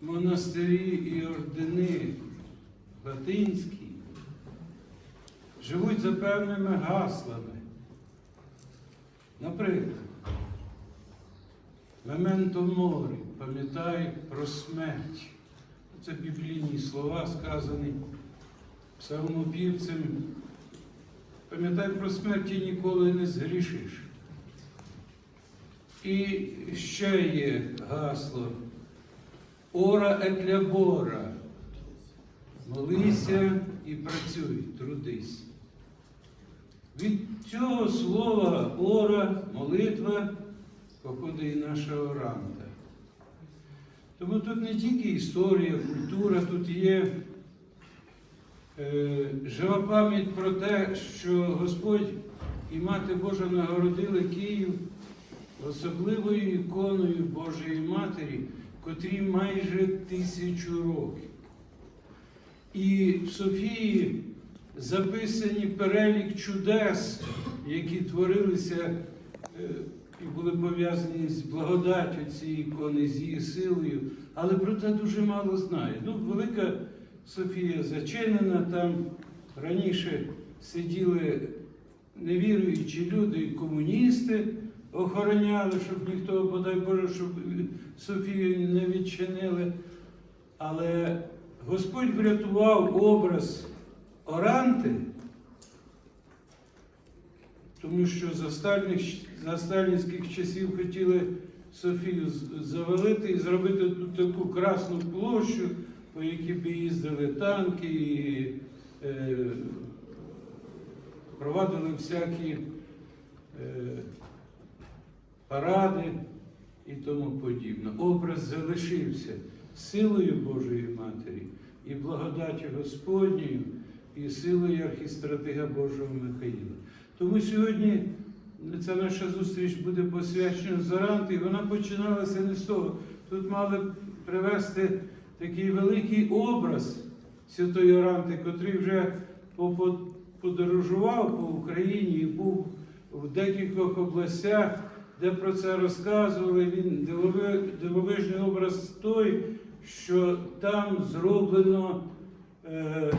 монастирі і ордени латинські живуть за певними гаслами. Наприклад, Мементо морі, пам'ятай про смерть. Це біблійні слова, сказані псалмопівцем. Пам'ятай про смерть і ніколи не згрішиш. І ще є гасло Ора labora. Молися і працюй, трудись. Від цього слова ора, молитва походить і наша оранта. Тому тут не тільки історія, культура, тут є е, жива пам'ять про те, що Господь і Мати Божа нагородили Київ особливою іконою Божої Матері, котрій майже тисячу років. І в Софії записані перелік чудес, які творилися е, і були пов'язані з благодаттю цієї ікони, з її силою, але про це дуже мало знають. Ну, Велика Софія зачинена, там раніше сиділи невіруючі люди комуністи, охороняли, щоб ніхто, бодай Боже, щоб Софію не відчинили. Але Господь врятував образ Оранти, тому що за, стальних, за сталінських часів хотіли Софію завалити і зробити тут таку красну площу, по якій би їздили танки і е, провадили всякі е, паради і тому подібне. Образ залишився силою Божої Матері і благодаттю Господньою, і силою архістратига Божого Михаїла. Тому сьогодні ця наша зустріч буде посвячена Заранти, і вона починалася не з того. Тут мали привести такий великий образ Святої Оранти, котрий вже по- по- подорожував по Україні і був в декількох областях, де про це розказували. Він дивови- дивовижний образ той, що там зроблено е,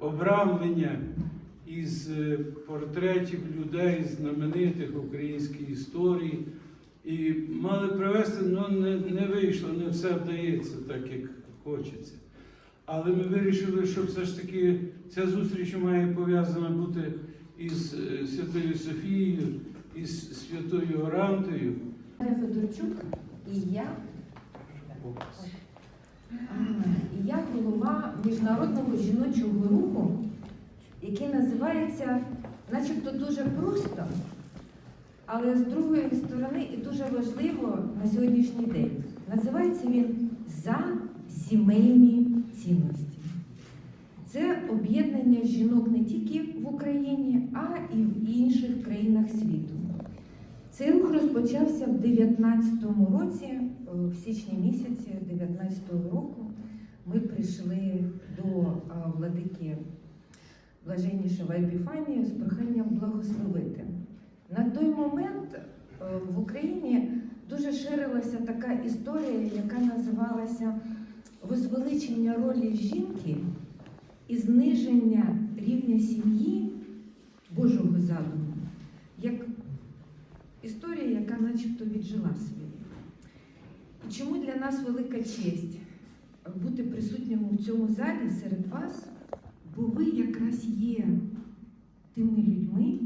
обрамлення із е, портретів людей, знаменитих українській історії. І мали привезти, але не, не вийшло, не все вдається так, як хочеться. Але ми вирішили, що все ж таки ця зустріч має пов'язана бути із е, Святою Софією, із Святою Орантою. Федорчук і я, і я голова міжнародного жіночого руху, який називається, начебто дуже просто, але з другої сторони і дуже важливо на сьогоднішній день. Називається він За сімейні цінності. Це об'єднання жінок не тільки в Україні, а і в інших країнах світу. Цей рух розпочався в 19-му році, е, в січні місяці 19-го року. Ми прийшли до е, владики блаженнішого Епіфанія з проханням благословити. На той момент е, в Україні дуже ширилася така історія, яка називалася Возвеличення ролі жінки і зниження рівня сім'ї Божого задуму. Історія, яка начебто віджила своє. І чому для нас велика честь бути присутніми в цьому залі серед вас, бо ви якраз є тими людьми,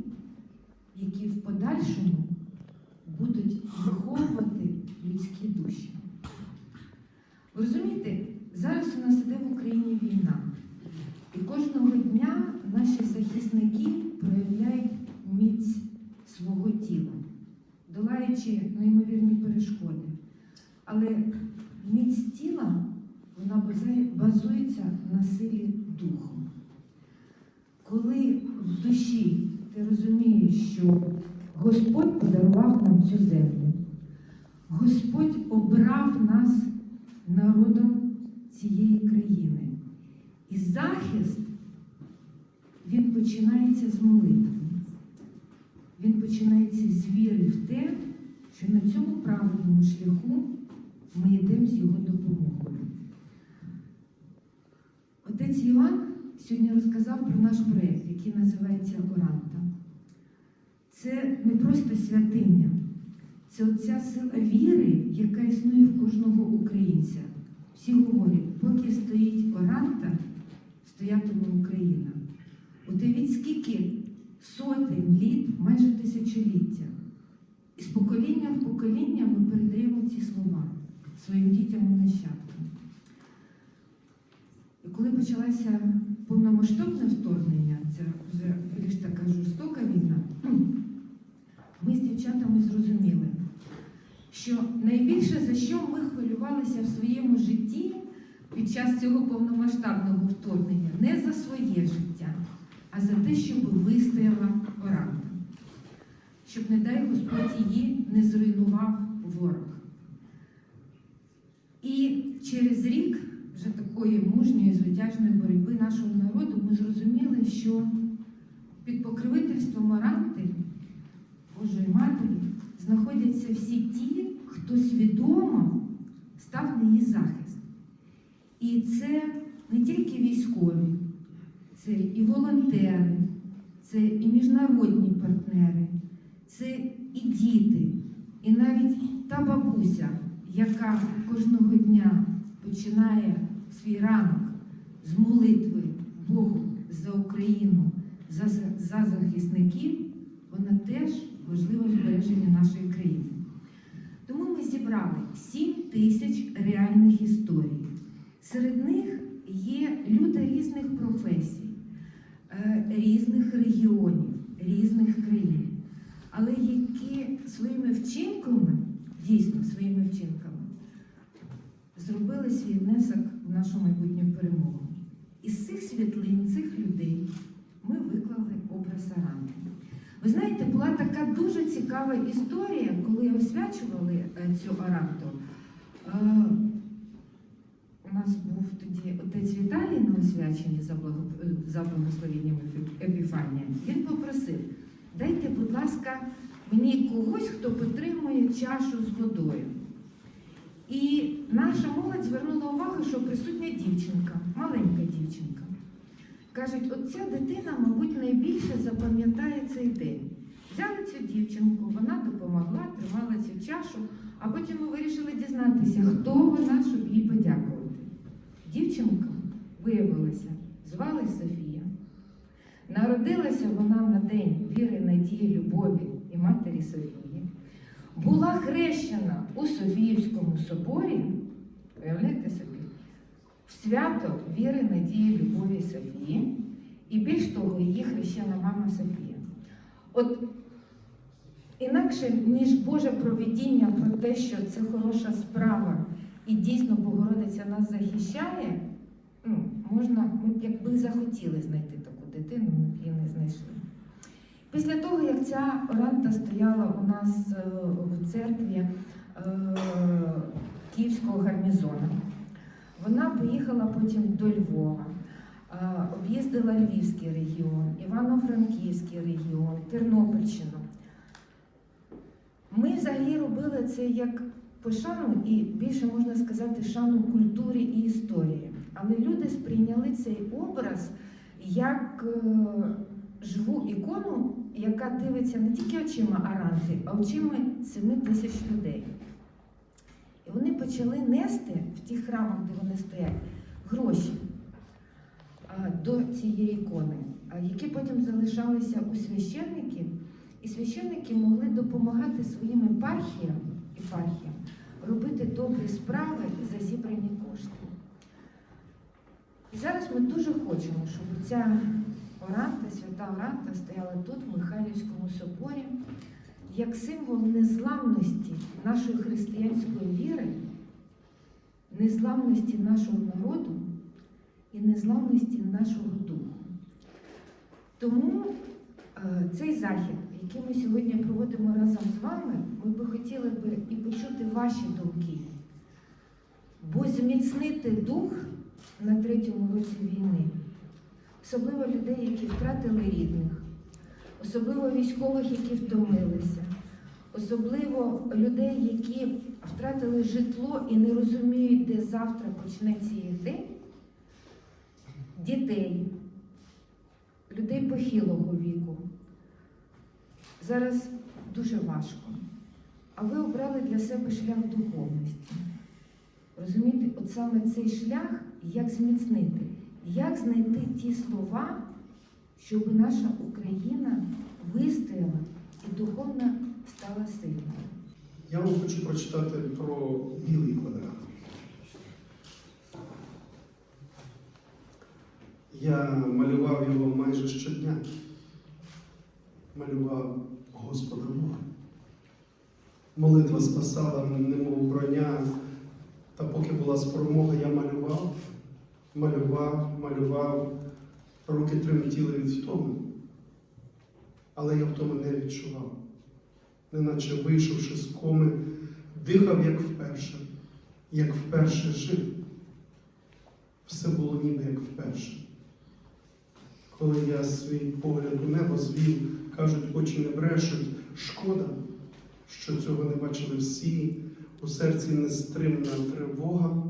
які в подальшому будуть виховувати людські душі. Ви розумієте, зараз у нас іде в Україні війна, долаючи неймовірні перешкоди. Але міць тіла вона базується на силі духу. Коли в душі ти розумієш, що Господь подарував нам цю землю, Господь обрав нас народом цієї країни. І захист він починається з молитви. Він починається з віри в те, що на цьому правильному шляху ми йдемо з його допомогою. Отець Іван сьогодні розказав про наш проєкт, який називається Оранта. Це не просто святиня, це оця сила віри, яка існує в кожного українця. Всі говорять, поки стоїть Оранта, стоятиме Україна. Уявіть, скільки сотень літ, майже тисячоліттях? І з покоління в покоління ми передаємо ці слова своїм дітям і нащадкам. І коли почалося повномасштабне вторгнення, це вже більш така жорстока війна, ми з дівчатами зрозуміли, що найбільше за що ми хвилювалися в своєму житті під час цього повномасштабного вторгнення не за своє життя, а за те, щоб вистояла. Щоб, не дай Господь, її не зруйнував ворог. І через рік вже такої мужньої звитяжної боротьби нашого народу ми зрозуміли, що під покровительством Оранти, Божої Матері, знаходяться всі ті, хто свідомо став на її захист. І це не тільки військові, це і волонтери, це і міжнародні партнери, це і діти, і навіть та бабуся, яка кожного дня починає свій ранок з молитви Богу за Україну, за, за захисників, вона теж важлива в збереженні нашої країни. Тому ми зібрали 7 тисяч реальних історій. Серед них є люди різних професій, е, різних регіонів, різних країн, але які своїми вчинками, дійсно своїми вчинками, зробили свій внесок в нашу майбутню перемогу. Із цих світлин, цих людей ми виклали образ Аранти. Ви знаєте, була така дуже цікава історія, коли освячували е, цю Аранту. Е, У нас був тоді отець Віталій на освяченні за, е, благословенням Епіфанія. Він попросив, дайте, будь ласка, мені когось, хто підтримує чашу з водою. І наша молодь звернула увагу, що присутня дівчинка, маленька дівчинка. Кажуть, от ця дитина, мабуть, найбільше запам'ятає цей день. Взяли цю дівчинку, вона допомогла, тримала цю чашу, а потім ми вирішили дізнатися, хто вона, щоб їй подякувати. Дівчинка виявилася, звали Софія. Народилася вона на день віри, надії, любові і матері Софії. Була хрещена у Софіївському соборі, уявляєте собі, в свято віри, надії, любові Софії, і більш того, її хрещена мама Софія. От інакше, ніж Боже провидіння про те, що це хороша справа і дійсно Богородиця нас захищає, ну, можна, ми якби захотіли знайти таку дитину, її не знайшли. Після того, як ця оранта стояла у нас е, в церкві е, Київського гарнізону, вона поїхала потім до Львова, е, об'їздила Львівський регіон, Івано-Франківський регіон, Тернопільщину. Ми взагалі робили це як пошану і більше можна сказати шану культурі і історії. Але люди сприйняли цей образ як е, живу ікону, яка дивиться не тільки очима Аранти, а очима 7 тисяч людей. І вони почали нести в ті храмах, де вони стоять, гроші до цієї ікони, які потім залишалися у священників, і священники могли допомагати своїм епархіям, епархіям робити добрі справи за зібрані кошти. І зараз ми дуже хочемо, щоб ця Оранта, свята Оранта стояла тут, в Михайлівському соборі, як символ незламності нашої християнської віри, незламності нашого народу і незламності нашого духу. Тому е, цей захід, який ми сьогодні проводимо разом з вами, ми би хотіли би і почути ваші думки, бо зміцнити дух на третьому році війни, особливо людей, які втратили рідних, особливо військових, які втомилися, особливо людей, які втратили житло і не розуміють, де завтра почнеться їх день. дітей, людей похилого віку. Зараз дуже важко. А ви обрали для себе шлях духовності. Розумієте, от саме цей шлях, як зміцнити, як знайти ті слова, щоб наша Україна вистояла і духовно стала сильною. Я вам хочу прочитати про білий квадрат. Я малював його майже щодня. Малював Господа Бога. Молитва спасала, немов броня. Та поки була спромога, я малював, малював, малював, руки тремтіли від втоми. Але я втоми не відчував неначе вийшовши з коми, дихав як вперше, як вперше жив. Все було ніби як вперше. Коли я свій погляд у небо звів, кажуть, очі не брешуть, шкода, що цього не бачили всі, у серці нестримна тривога.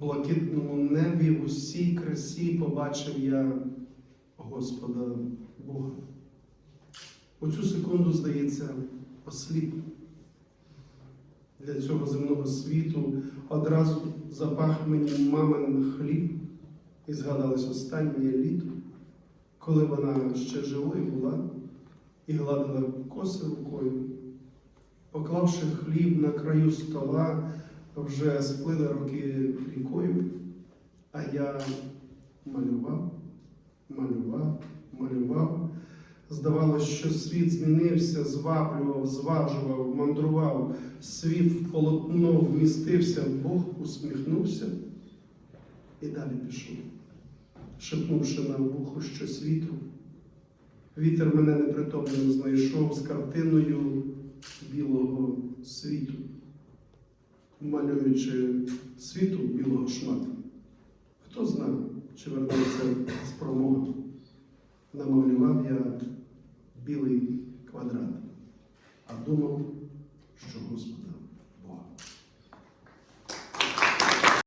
Блакитному небі в усій красі побачив я Господа Бога. У цю секунду, здається, осліп. Для цього земного світу одразу запах мені мамин хліб і згадалось останнє літо, коли вона ще живою була і гладила коси рукою. Поклавши хліб на краю стола, вже сплили роки рікою, а я малював, малював, малював. Здавалося, що світ змінився, зваблював, зважував, мандрував, світ в полотно вмістився, Бог усміхнувся і далі пішов, шепнувши на вухо що світу. Вітер мене непритомним знайшов з картиною білого світу, малюючи світу білого шмата. Хто знає, чи вернеться спромога. Намалював я білий квадрат, а думав